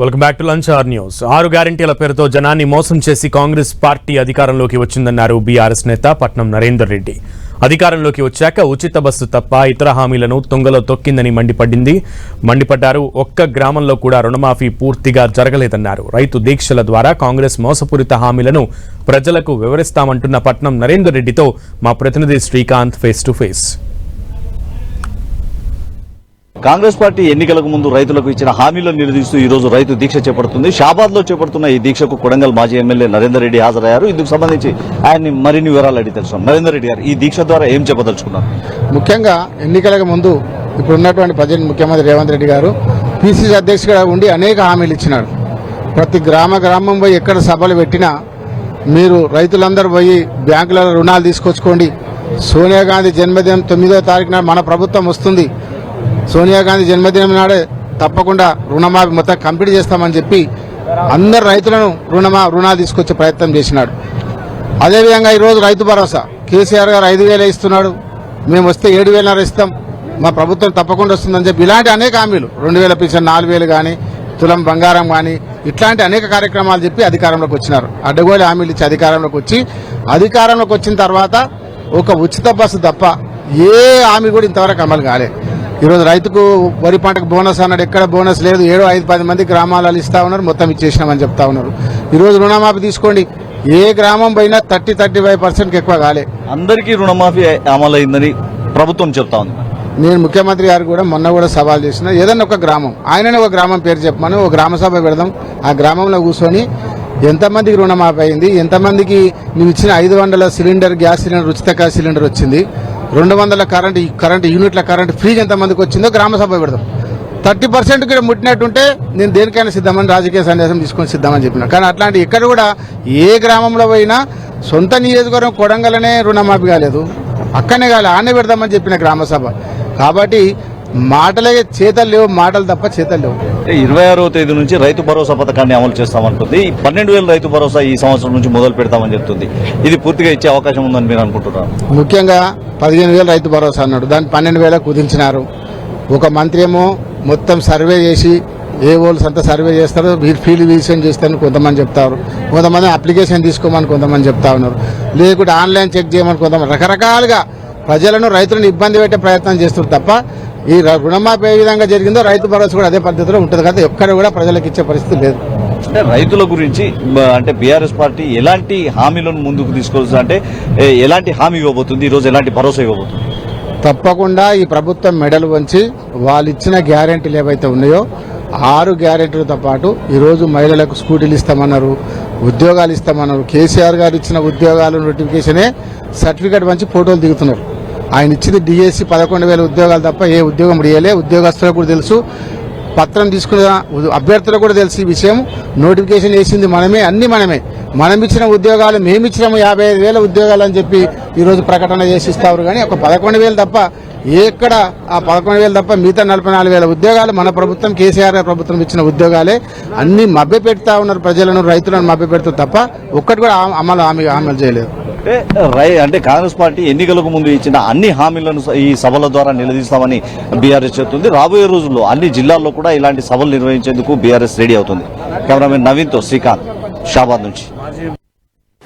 Welcome back to lunch hour news ఆరు గ్యారంటీల పేరుతో జనాన్ని మోసం చేసి కాంగ్రెస్ పార్టీ అధికారంలోకి వచ్చిందన్నారు బీఆర్ఎస్ నేత పట్నం నరేందర్ రెడ్డి. అధికారంలోకి వచ్చాక ఉచిత బస్సు తప్ప ఇతర హామీలను తుంగలో తొక్కిందని మండిపడింది మండిపడ్డారు ఒక్క గ్రామంలో కూడా రుణమాఫీ పూర్తిగా జరగలేదన్నారు. రైతు దీక్షల ద్వారా కాంగ్రెస్ మోసపూరిత హామీలను ప్రజలకు వివరిస్తామంటున్న పట్నం నరేందర్ రెడ్డితో మా ప్రతినిధి Srikanth face to face Congress party ఎన్నికలకు ముందు రైతులకు ఇచ్చిన హామీలను నిలదీస్తూ ఈ రోజు రైతు దీక్ష చేపడుతుంది. షాబాద్లో చేపడుతున్న ఈ దీక్షకు కొడంగల్ మాజీ ఎమ్మెల్యే నరేందర్ రెడ్డి హాజరయ్యారు. ఇందుకు సంబంధించి ఆయన్ని మరిన్ని వివరాలు అడిగి తెలుసు నరేందర్ రెడ్డి గారు ఈ దీక్ష ద్వారా ఏం చెప్పదలుచుకున్నారు? ముఖ్యంగా ఎన్నికలకు ముందు ఇప్పుడు ఉన్నటువంటి ప్రజెంట్ ముఖ్యమంత్రి రేవంత్ రెడ్డి గారు పిసిసి అధ్యక్షుడిగా ఉండి అనేక హామీలు ఇచ్చినాడు ప్రతి గ్రామ గ్రామం పోయి ఎక్కడ సభలు పెట్టినా మీరు రైతులందరూ పోయి బ్యాంకులలో రుణాలు తీసుకొచ్చుకోండి. సోనియా గాంధీ జన్మదినం తొమ్మిదో తారీఖున మన ప్రభుత్వం వస్తుంది. సోనియా గాంధీ జన్మదినం నాడే తప్పకుండా రుణమాఫీ మొత్తం కంప్లీట్ చేస్తామని చెప్పి అందరు రైతులను రుణమా రుణాలు తీసుకొచ్చే ప్రయత్నం చేసినాడు. అదేవిధంగా ఈరోజు రైతు భరోసా. కేసీఆర్ గారు ఐదు వేలు ఇస్తున్నాడు. మేము వస్తే ఏడు వేలన్నర ఇస్తాం. మా ప్రభుత్వం తప్పకుండా వస్తుందని చెప్పి ఇలాంటి అనేక హామీలు. రెండు వేల పిలిచిన నాలుగు వేలు కానీ తులం బంగారం కానీ ఇట్లాంటి అనేక కార్యక్రమాలు చెప్పి అధికారంలోకి వచ్చినారు. అడ్డగోలు హామీలు ఇచ్చి అధికారంలోకి వచ్చి అధికారంలోకి వచ్చిన తర్వాత ఒక ఉచిత బస్సు తప్ప ఏ హామీ కూడా ఇంతవరకు అమలు కాలేదు ఈరోజు రైతుకు వరి పంటకు బోనస్ అన్నాడు. ఎక్కడ బోనస్ లేదు. ఏడు ఐదు పది మంది గ్రామాలలో ఇస్తా ఉన్నారు. మొత్తం ఇచ్చేసినామని చెప్తా ఉన్నారు. ఈరోజు రుణమాఫీ తీసుకోండి. ఏ గ్రామం పోయినా థర్టీ థర్టీ ఫైవ్ పర్సెంట్కి ఎక్కువ కాలే. అందరికీ రుణమాఫీ అమలైందని ప్రభుత్వం చెప్తా ఉంది. నేను ముఖ్యమంత్రి గారు కూడా మొన్న కూడా సవాల్ చేసిన ఏదైనా ఒక గ్రామం ఆయననే ఒక గ్రామం పేరు చెప్పమని ఒక గ్రామ సభ పెడదాం. ఆ గ్రామంలో కూర్చొని ఎంతమందికి రుణమాఫీ అయింది? ఎంతమందికి నువ్వు ఇచ్చిన ఐదు వందల సిలిండర్ గ్యాస్ సిలిండర్ ఉచిత సిలిండర్ వచ్చింది? రెండు వందల కరెంట్ కరెంట్ యూనిట్ల కరెంట్ ఫ్రీగా ఎంతమందికి వచ్చిందో గ్రామ సభ పెడదాం. థర్టీ పర్సెంట్ కూడా ముట్టినట్టుంటే నేను దేనికైనా సిద్ధమని రాజకీయ సందేశం తీసుకొని సిద్ధమని చెప్పిన. కానీ అట్లాంటి ఎక్కడ కూడా ఏ గ్రామంలో పోయినా సొంత నియోజకవర్గం కొడంగలనే రుణమాఫీ కాలేదు. అక్కనే కాలే ఆనే పెడదామని చెప్పిన గ్రామ సభ. కాబట్టి మాటలే చేతలు లేవు మాటలు తప్ప చేతలు లేవు. ఇరవై ఆరవ తేదీ నుంచి రైతు భరోసా పథకాన్ని అమలు చేస్తామంటుంది. ఈ పన్నెండు వేల రైతు భరోసా ఈ సంవత్సరం నుంచి మొదలు పెడతామని చెప్తుంది. ఇది పూర్తిగా ఇచ్చే అవకాశం ఉందని మీరు అనుకుంటున్నారు? ముఖ్యంగా పదిహేను వేలు రైతు భరోసా అన్నాడు. దాన్ని పన్నెండు వేలకు కుదించినారు. ఒక మంత్రి ఏమో మొత్తం సర్వే చేసి ఏ వాళ్ళు అంతా సర్వే చేస్తారో మీరు ఫీల్డ్ విజిషన్ చేస్తారని కొంతమంది చెప్తారు. కొంతమంది అప్లికేషన్ తీసుకోమని కొంతమంది చెప్తా ఉన్నారు. లేకుంటే ఆన్లైన్ చెక్ చేయమని కొంతమంది రకరకాలుగా ప్రజలను రైతులను ఇబ్బంది పెట్టే ప్రయత్నం చేస్తారు తప్ప ఈ రుణమాఫీ ఏ విధంగా జరిగిందో రైతు భరోసా కూడా అదే పద్ధతిలో ఉంటుంది కదా ఎక్కడ కూడా ప్రజలకు ఇచ్చే పరిస్థితి లేదు. అంటే రైతుల గురించి అంటే బీఆర్ఎస్ పార్టీ ఎలాంటి హామీలను ముందుకు తీసుకోవచ్చు అంటే ఎలాంటి హామీ ఇవ్వబోతుంది? ఈ రోజు ఎలాంటి భరోసా ఇవ్వబోతుంది? తప్పకుండా ఈ ప్రభుత్వం మెడలు వంచి వాళ్ళు ఇచ్చిన గ్యారెంటీలు ఏవైతే ఉన్నాయో ఆరు గ్యారెంటీలతో పాటు ఈరోజు మహిళలకు స్కూటీలు ఇస్తామన్నారు ఉద్యోగాలు ఇస్తామన్నారు. కేసీఆర్ గారు ఇచ్చిన ఉద్యోగాలు నోటిఫికేషనే సర్టిఫికేట్ మంచి ఫోటోలు దిగుతున్నారు. ఆయన ఇచ్చింది డిఎస్సి పదకొండు వేల ఉద్యోగాలు తప్ప ఏ ఉద్యోగం ఇయ్యలే. ఉద్యోగస్తులకు కూడా తెలుసు. పత్రం తీసుకున్న అభ్యర్థులకు కూడా తెలుసు ఈ విషయం. నోటిఫికేషన్ వేసింది మనమే అన్ని మనమే. మనం ఇచ్చిన ఉద్యోగాలు మేము ఇచ్చినాము యాభై ఐదు వేల ఉద్యోగాలు అని చెప్పి ఈరోజు ప్రకటన చేసి ఇస్తారు. కానీ ఒక పదకొండు వేలు తప్ప ఎక్కడ ఆ పదకొండు వేలు తప్ప మిగతా నలభై నాలుగు వేల ఉద్యోగాలు మన ప్రభుత్వం కేసీఆర్ గారి ప్రభుత్వం ఇచ్చిన ఉద్యోగాలే. అన్ని మభ్య పెడతా ఉన్నారు ప్రజలను రైతులను మభ్య పెడుతూ తప్ప ఒక్కటి కూడా అమలు హామీ అమలు చేయలేదు. అంటే రై అంటే కాంగ్రెస్ పార్టీ ఎన్నికలకు ముందు ఇచ్చిన అన్ని హామీలను ఈ సభల ద్వారా నిలదీస్తామని బీఆర్ఎస్ చెప్తుంది. రాబోయే రోజుల్లో అన్ని జిల్లాల్లో కూడా ఇలాంటి సభలు నిర్వహించేందుకు బీఆర్ఎస్ రెడీ అవుతుంది. కెమెరామెన్ నవీన్తో శ్రీకాంత్. షాబాద్ నుంచి